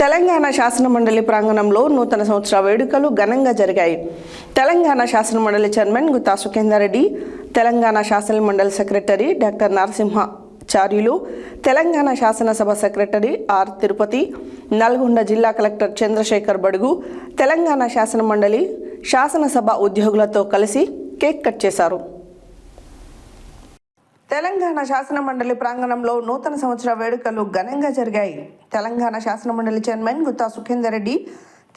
తెలంగాణ శాసనమండలి ప్రాంగణంలో నూతన సంవత్సర వేడుకలు ఘనంగా జరిగాయి. తెలంగాణ శాసనమండలి చైర్మన్ గుత్తా సుఖేందారెడ్డి తెలంగాణ శాసన మండలి సెక్రటరీ డాక్టర్ నరసింహాచార్యులు తెలంగాణ శాసనసభ సెక్రటరీ ఆర్ తిరుపతి నల్గొండ జిల్లా కలెక్టర్ చంద్రశేఖర్ బడుగు తెలంగాణ శాసన మండలి శాసనసభ ఉద్యోగులతో కలిసి కేక్ కట్ చేశారు. తెలంగాణ శాసనమండలి ప్రాంగణంలో నూతన సంవత్సర వేడుకలు ఘనంగా జరిగాయి. తెలంగాణ శాసనమండలి చైర్మన్ గుత్తా సుఖేందర్ రెడ్డి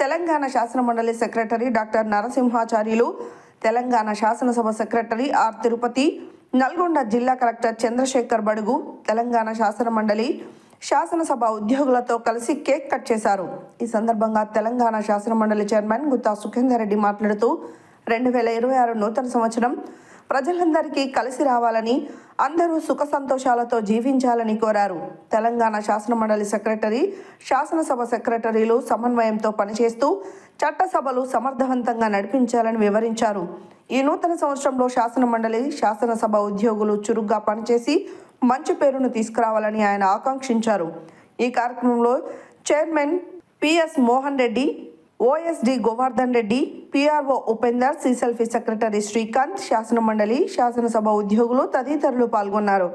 తెలంగాణ శాసనమండలి సెక్రటరీ డాక్టర్ నరసింహాచార్యులు తెలంగాణ శాసనసభ సెక్రటరీ ఆర్ తిరుపతి నల్గొండ జిల్లా కలెక్టర్ చంద్రశేఖర్ బడుగు తెలంగాణ శాసనమండలి శాసనసభ ఉద్యోగులతో కలిసి కేక్ కట్ చేశారు. ఈ సందర్భంగా తెలంగాణ శాసనమండలి చైర్మన్ గుత్తా సుఖేందర్ రెడ్డి మాట్లాడుతూ రెండు వేల ఇరవై ఆరు నూతన సంవత్సరం ప్రజలందరికీ కలిసి రావాలని అందరూ సుఖ సంతోషాలతో జీవించాలని కోరారు. తెలంగాణ శాసనమండలి సెక్రటరీ శాసనసభ సెక్రటరీలు సమన్వయంతో పనిచేస్తూ చట్టసభలు సమర్థవంతంగా నడిపించాలని వివరించారు. ఈ నూతన సంవత్సరంలో శాసనమండలి శాసనసభ ఉద్యోగులు చురుగ్గా పనిచేసి మంచి పేరును తీసుకురావాలని ఆయన ఆకాంక్షించారు. ఈ కార్యక్రమంలో chairman PS Mohan Reddy OSD Govardhan Reddy PRO Upender సిసెల్ఫీ secretary Srikanth శాసనమండలి శాసనసభ ఉద్యోగులు తదితరులు పాల్గొన్నారు.